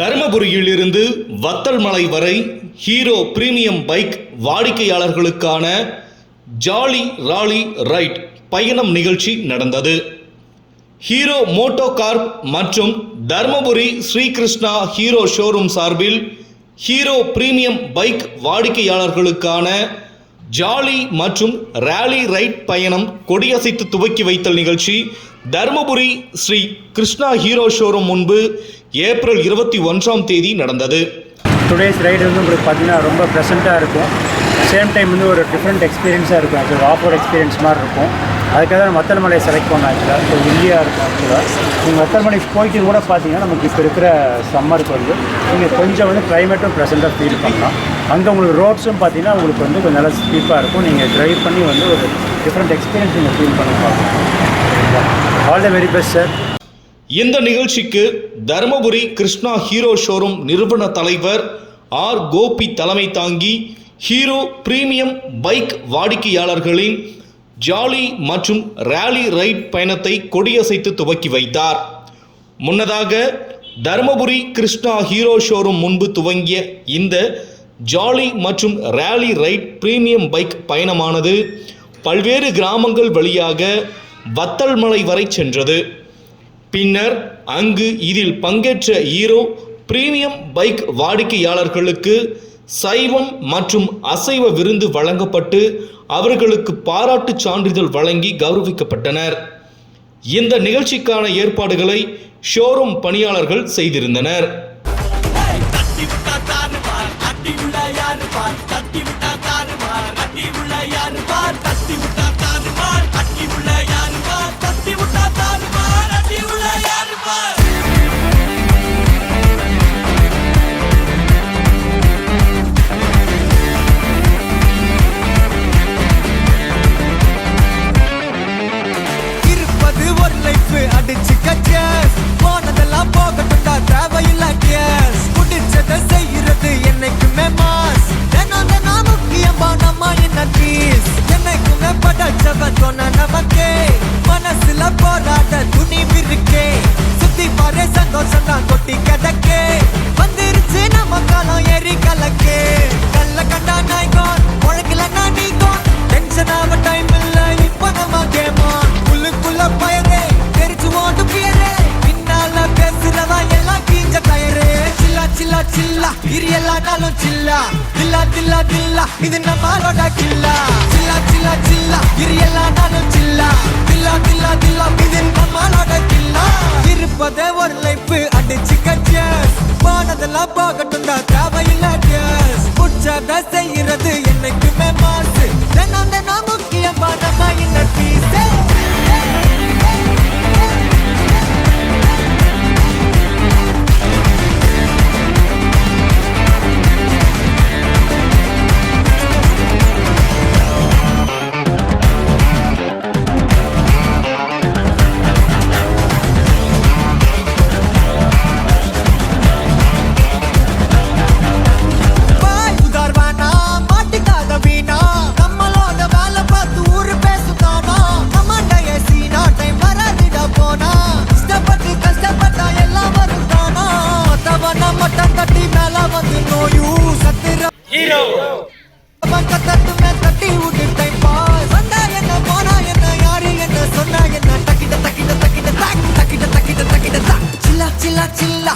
தருமபுரியிலிருந்து வத்தல்மலை வரை hero premium bike வாடிக்கையாளர்களுக்கான jolly rally ride பயணம் நிகழ்ச்சி நடந்தது. ஹீரோ மோட்டோ கார்ப் மற்றும் தர்மபுரி ஸ்ரீகிருஷ்ணா ஹீரோ ஷோரூம் சார்பில் ஹீரோ பிரீமியம் பைக் வாடிக்கையாளர்களுக்கான ஜாலி மற்றும் ரேலி ரைட் பயணம் கொடியசைத்து துவக்கி வைத்தல் நிகழ்ச்சி தர்மபுரி ஸ்ரீ கிருஷ்ணா ஹீரோ ஷோரூம் முன்பு ஏப்ரல் இருபத்தி ஒன்றாம் தேதி நடந்தது. டுடேஸ் ரைடு வந்து உங்களுக்கு பார்த்தீங்கன்னா ரொம்ப ப்ரெசண்ட்டாக இருக்கும். சேம் டைம் வந்து ஒரு டிஃப்ரெண்ட் எக்ஸ்பீரியன்ஸாக இருக்கும். அது ஆஃப் எக்ஸ்பீரியன்ஸ் மாதிரி இருக்கும். அதுக்காக தான் வத்தல் மலையை செலக்ட் பண்ண ஆக்சுவலாக ஸோ இந்தியாக இருக்கும் ஆக்சுவலாக நீங்கள் வத்தல் மலைக்கு போயிட்டு கூட பார்த்தீங்கன்னா நமக்கு இப்போ இருக்கிற சம்மருக்கு வந்து நீங்கள் கொஞ்சம் வந்து கிளைமேட்டும் ப்ரெசண்ட்டாக ஃபீல் பண்ணலாம். அங்கே உங்களுக்கு ரோட்ஸும் பார்த்தீங்கன்னா உங்களுக்கு வந்து கொஞ்சம் நல்லா ஸ்டீப்பாக இருக்கும். நீங்கள் ட்ரைவ் பண்ணி வந்து ஒரு டிஃப்ரெண்ட் எக்ஸ்பீரியன்ஸ் நீங்கள் ஃபீல் பண்ணி பார்க்கலாம் all the very best sir இந்த நிகழ்ச்சிக்கு தருமபுரி கிருஷ்ணா ஹீரோ ஷோரூம் நிறுவன தலைவர் ஆர் கோபி தலைமை தாங்கி ஹீரோ பிரீமியம் பைக் வாடிக்கையாளர்களின் ஜாலி மற்றும் ரேலி ரைட் பயணத்தை கொடியசைத்து துவக்கி வைத்தார். முன்னதாக தருமபுரி கிருஷ்ணா ஹீரோ ஷோரூம் முன்பு துவங்கிய இந்த ஜாலி மற்றும் ரேலி ரைட் பிரீமியம் பைக் பயணமானது பல்வேறு கிராமங்கள் வழியாக வத்தல்மலை வரை சென்றது. பின்னர் அங்கு இதில் பங்கேற்ற ஹீரோ பிரீமியம் பைக் வாடிக்கையாளர்களுக்கு சைவம் மற்றும் அசைவ விருந்து வழங்கப்பட்டு அவர்களுக்கு பாராட்டுச் சான்றிதழ் வழங்கி கௌரவிக்கப்பட்டனர். இந்த நிகழ்ச்சிக்கான ஏற்பாடுகளை ஷோரூம் பணியாளர்கள் செய்திருந்தனர். படைச்சவன் சொன்ன நமக்கே. மனசுல போராட்ட துணிவு இருக்கே சுத்தி பாரு சந்தோஷம் தான் கொட்டி கிடக்கே. சில்லா இரு எல்லா நாளும் சில்லா தில்லா தில்லா தில்லா இது நம்மளோட கில்லா சில்லா சில்லா சில்லா இரு எல்லா நாளும் சில்லா தில்லா தில்லா చిల్లా చిల్ల